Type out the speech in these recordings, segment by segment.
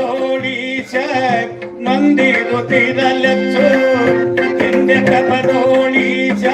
കഥോടീശ നന്ദിതു തിരലച്ചു എന്റെ കഥോടീശ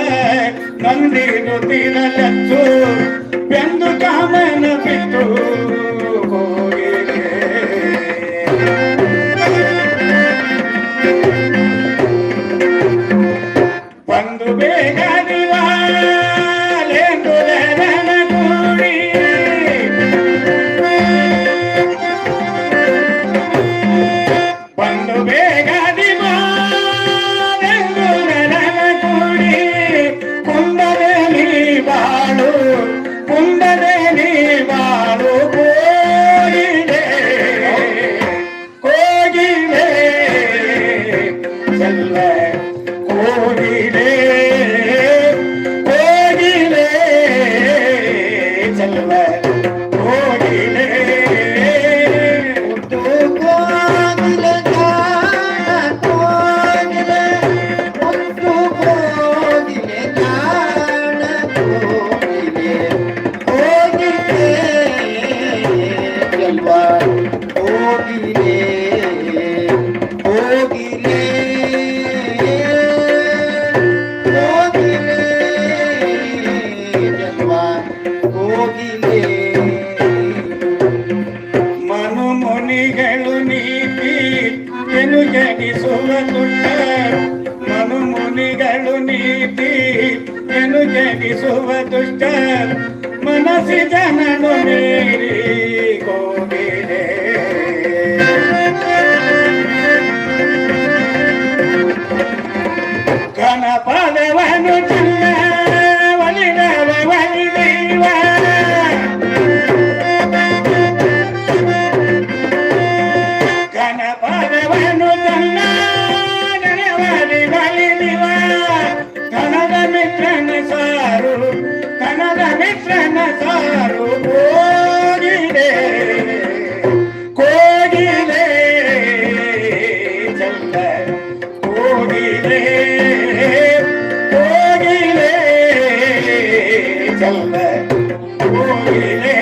கோகிலே ಮನು ಮುನಿಗಳು ನೀತಿ ಎನು ಜನಿಸುವ ದುಡ್ಡ ಮನು ಮುನಿಗಳು ನೀತಿ ಎನು ಜನಿಸುವ ದುಷ್ಟ ಮನಸ್ಸಿ ಜನನು ಮೀರಿ ಹೋಗಿದೆ కనగమిత్రన సారు కనగమిత్రన సారు కోగిలే కోగిలే చల్ల కోగిలే కోగిలే చల్ల కోగిలే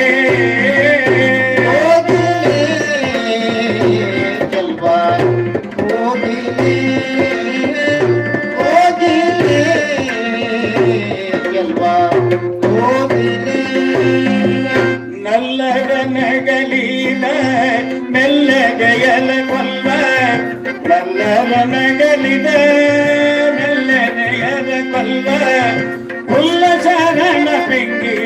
மெல்ல மெல்ல கயல கொல்ல நல்லவனகலித மெல்ல கயல கொல்ல உள்ள சரண பிங்கி